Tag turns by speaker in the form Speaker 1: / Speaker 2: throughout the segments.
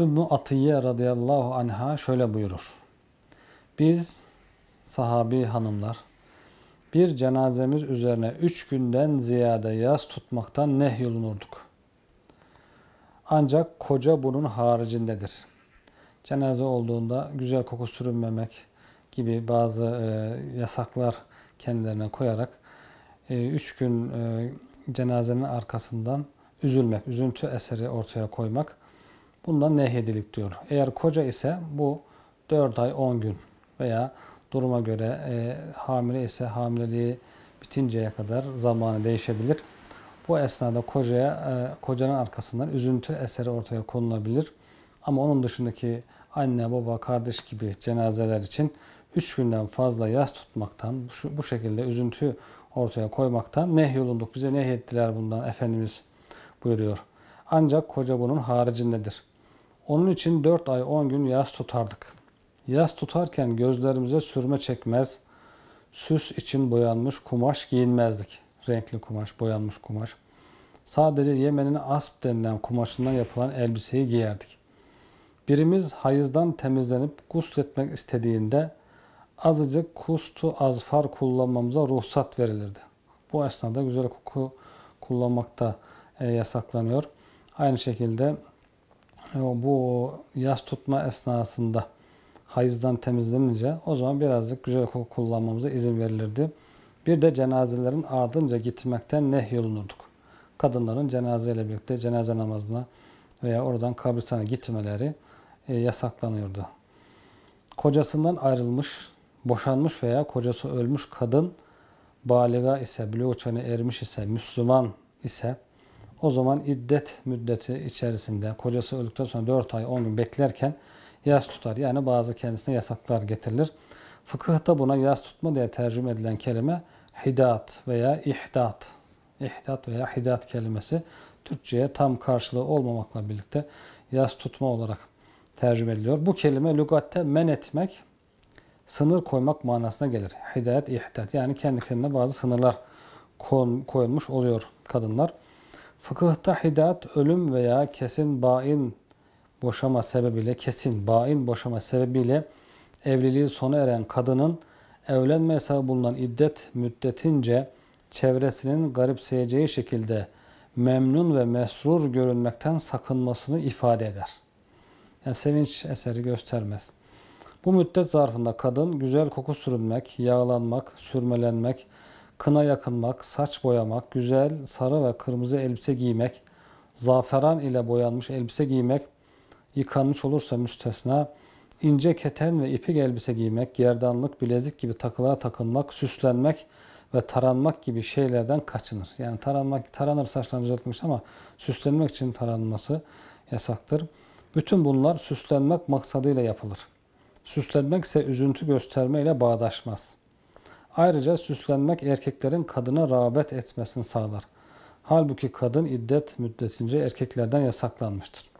Speaker 1: Ümmü Atiye radıyallahu anha şöyle buyurur. Biz sahabi hanımlar bir cenazemiz üzerine üç günden ziyade yas tutmaktan nehyolunurduk. Ancak koca bunun haricindedir. Cenaze olduğunda güzel koku sürünmemek gibi bazı e, yasaklar kendilerine koyarak e, üç gün e, cenazenin arkasından üzülmek, üzüntü eseri ortaya koymak bundan nehyedilik diyor. Eğer koca ise bu 4 ay 10 gün veya duruma göre e, hamile ise hamileliği bitinceye kadar zamanı değişebilir. Bu esnada kocaya, e, kocanın arkasından üzüntü eseri ortaya konulabilir. Ama onun dışındaki anne, baba, kardeş gibi cenazeler için 3 günden fazla yas tutmaktan, şu, bu şekilde üzüntü ortaya koymaktan nehyolunduk. Bize nehyettiler bundan Efendimiz buyuruyor. Ancak koca bunun haricindedir. Onun için 4 ay 10 gün yas tutardık. Yas tutarken gözlerimize sürme çekmez, süs için boyanmış kumaş giyinmezdik. Renkli kumaş, boyanmış kumaş. Sadece Yemen'in asp denilen kumaşından yapılan elbiseyi giyerdik. Birimiz hayızdan temizlenip gusletmek istediğinde azıcık kustu azfar kullanmamıza ruhsat verilirdi. Bu esnada güzel koku kullanmakta e, yasaklanıyor. Aynı şekilde bu yas tutma esnasında hayızdan temizlenince o zaman birazcık güzel koku kullanmamıza izin verilirdi. Bir de cenazelerin ardınca gitmekten nehyolunurduk. Kadınların cenazeyle birlikte cenaze namazına veya oradan kabristana gitmeleri e, yasaklanıyordu. Kocasından ayrılmış, boşanmış veya kocası ölmüş kadın baliga ise, buluğ ermiş ise, Müslüman ise o zaman iddet müddeti içerisinde kocası öldükten sonra 4 ay 10 gün beklerken yas tutar. Yani bazı kendisine yasaklar getirilir. Fıkıhta buna yas tutma diye tercüme edilen kelime hidat veya ihdat. İhdat veya hidat kelimesi Türkçe'ye tam karşılığı olmamakla birlikte yas tutma olarak tercüme ediliyor. Bu kelime lügatte men etmek, sınır koymak manasına gelir. Hidayet, ihdat. Yani kendi kendine bazı sınırlar koyulmuş oluyor kadınlar. Fıkıhta hidat ölüm veya kesin bain boşama sebebiyle kesin bain boşama sebebiyle evliliği sona eren kadının evlenme hesabı bulunan iddet müddetince çevresinin garipseyeceği şekilde memnun ve mesrur görünmekten sakınmasını ifade eder. Yani sevinç eseri göstermez. Bu müddet zarfında kadın güzel koku sürünmek, yağlanmak, sürmelenmek, kına yakınmak, saç boyamak, güzel sarı ve kırmızı elbise giymek, zaferan ile boyanmış elbise giymek, yıkanmış olursa müstesna, ince keten ve ipek elbise giymek, gerdanlık, bilezik gibi takılar takınmak, süslenmek ve taranmak gibi şeylerden kaçınır. Yani taranmak, taranır saçlarını düzeltmiş ama süslenmek için taranması yasaktır. Bütün bunlar süslenmek maksadıyla yapılır. Süslenmek ise üzüntü göstermeyle bağdaşmaz. Ayrıca süslenmek erkeklerin kadına rağbet etmesini sağlar. Halbuki kadın iddet müddetince erkeklerden yasaklanmıştır.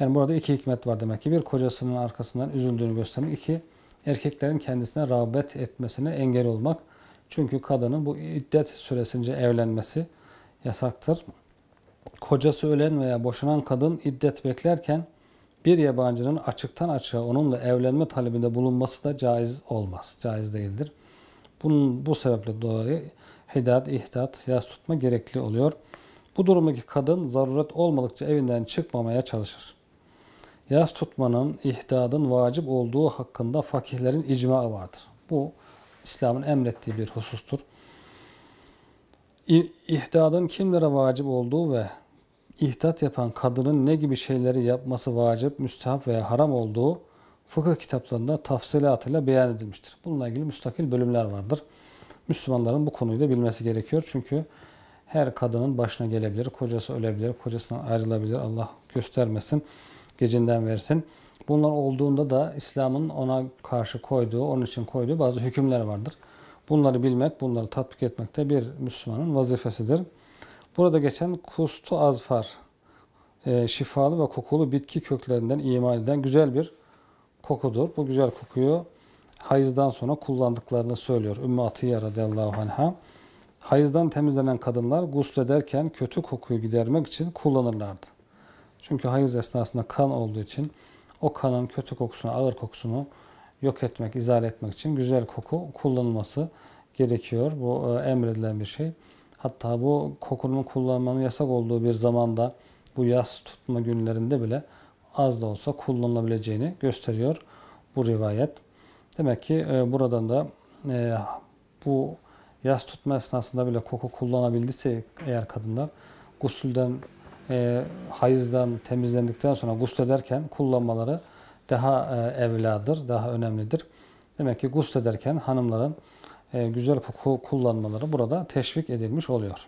Speaker 1: Yani burada iki hikmet var demek ki. Bir kocasının arkasından üzüldüğünü göstermek. iki erkeklerin kendisine rağbet etmesine engel olmak. Çünkü kadının bu iddet süresince evlenmesi yasaktır. Kocası ölen veya boşanan kadın iddet beklerken bir yabancının açıktan açığa onunla evlenme talebinde bulunması da caiz olmaz. Caiz değildir. Bunun, bu sebeple dolayı hidat, ihdat, yas tutma gerekli oluyor. Bu durumdaki kadın zaruret olmadıkça evinden çıkmamaya çalışır. Yas tutmanın, ihdadın vacip olduğu hakkında fakihlerin icmaı vardır. Bu İslam'ın emrettiği bir husustur. İhdadın kimlere vacip olduğu ve ihdat yapan kadının ne gibi şeyleri yapması vacip, müstehap veya haram olduğu fıkıh kitaplarında tafsilatıyla beyan edilmiştir. Bununla ilgili müstakil bölümler vardır. Müslümanların bu konuyu da bilmesi gerekiyor. Çünkü her kadının başına gelebilir, kocası ölebilir, kocasından ayrılabilir. Allah göstermesin, gecinden versin. Bunlar olduğunda da İslam'ın ona karşı koyduğu, onun için koyduğu bazı hükümler vardır. Bunları bilmek, bunları tatbik etmek de bir Müslümanın vazifesidir. Burada geçen kustu azfar, e, şifalı ve kokulu bitki köklerinden imal eden güzel bir kokudur. Bu güzel kokuyu hayızdan sonra kullandıklarını söylüyor Ümmü Atiye radıyallahu anh'a. Hayızdan temizlenen kadınlar guslederken kötü kokuyu gidermek için kullanırlardı. Çünkü hayız esnasında kan olduğu için o kanın kötü kokusunu, ağır kokusunu yok etmek, izale etmek için güzel koku kullanılması gerekiyor. Bu e, emredilen bir şey. Hatta bu kokunun kullanmanın yasak olduğu bir zamanda bu yas tutma günlerinde bile az da olsa kullanılabileceğini gösteriyor bu rivayet. Demek ki e, buradan da e, bu yas tutma esnasında bile koku kullanabildiyse eğer kadınlar gusülden e, hayızdan temizlendikten sonra guslederken kullanmaları daha e, evladır, daha önemlidir. Demek ki guslederken hanımların e, güzel koku kullanmaları burada teşvik edilmiş oluyor.